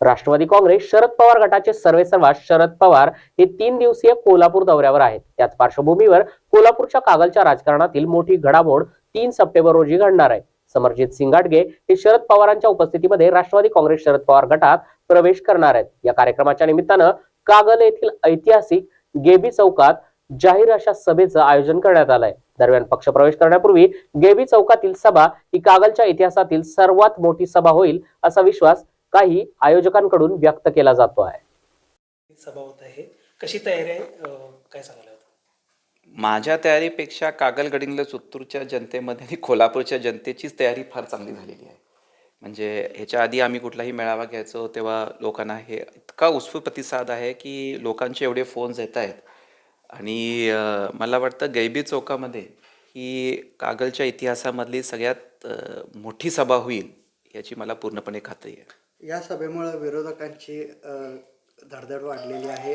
राष्ट्रवादी काँग्रेस शरद पवार गटाचे सर्वेसर्वा शरद पवार हे तीन दिवसीय कोल्हापूर दौऱ्यावर आहेत. त्याच पार्श्वभूमीवर कोल्हापूरच्या कागलच्या राजकारणातील मोठी घडामोड तीन सप्टेंबर रोजी घडणार आहे. समरजित सिंगाटगे हे शरद पवारांच्या उपस्थितीमध्ये राष्ट्रवादी काँग्रेस शरद पवार गटात प्रवेश करणार आहेत. या कार्यक्रमाच्या निमित्तानं कागल येथील ऐतिहासिक गेबी चौकात जाहीर अशा सभेचं आयोजन करण्यात आलंय. दरम्यान पक्ष प्रवेश करण्यापूर्वी गेबी चौकातील सभा ही कागलच्या इतिहासातील सर्वात मोठी सभा होईल असा विश्वास काही आयोजकांकडून व्यक्त केला जातो आहे. सभा होत आहे. कशी तयारी आहे? काय सांगायला माझ्या तयारीपेक्षा कागल गडिंग्लज उत्तूरच्या जनतेमध्ये आणि कोल्हापूरच्या जनतेचीच तयारी फार चांगली झालेली आहे. म्हणजे ह्याच्या आधी आम्ही कुठलाही मेळावा घ्यायचो तेव्हा लोकांना हे इतका उत्स्फूर्त प्रतिसाद आहे की लोकांचे एवढे फोन्स येत आहेत. आणि मला वाटतं गैबी चौकामध्ये ही कागलच्या इतिहासामधली सगळ्यात मोठी सभा होईल याची मला पूर्णपणे खात्री आहे. या सभेमुळे विरोधकांची धडधड वाढलेली आहे.